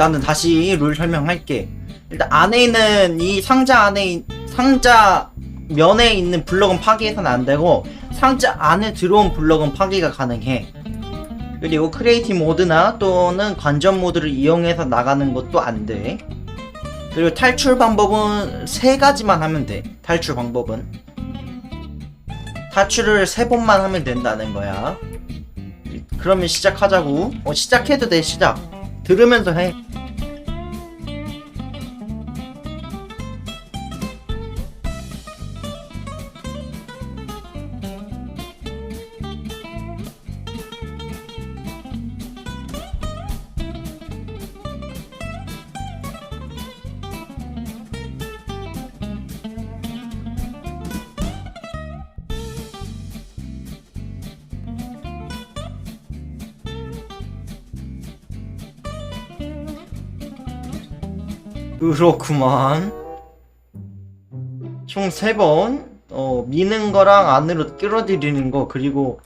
일단은 다시 룰 설명할게. 일단 안에 있는 이 상자 안에 있- 상자 면에 있는 블럭은 파괴해서는 안 되고 상자 안에 들어온 블럭은 파괴가 가능해. 그리고 크리에이티브 모드나 또는 관전 모드를 이용해서 나가는 것도 안 돼. 그리고 탈출 방법은 세 가지만 하면 돼. 탈출 방법은. 탈출을 세 번만 하면 된다는 거야. 그러면 시작하자고. 어, 시작해도 돼, 시작. 들으면서 해. 그렇구만. 총세 번, 어, 미는 거랑 안으로 끌어들이는 거, 그리고,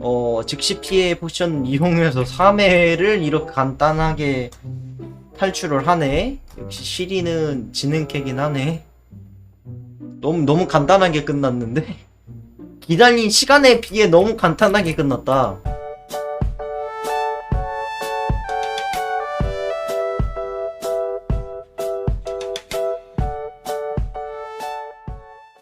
어, 즉시 피해 포션 이용해서 3회를 이렇게 간단하게 탈출을 하네. 역시 시리는 지능캐긴 하네. 너무, 너무 간단하게 끝났는데? 기다린 시간에 비해 너무 간단하게 끝났다.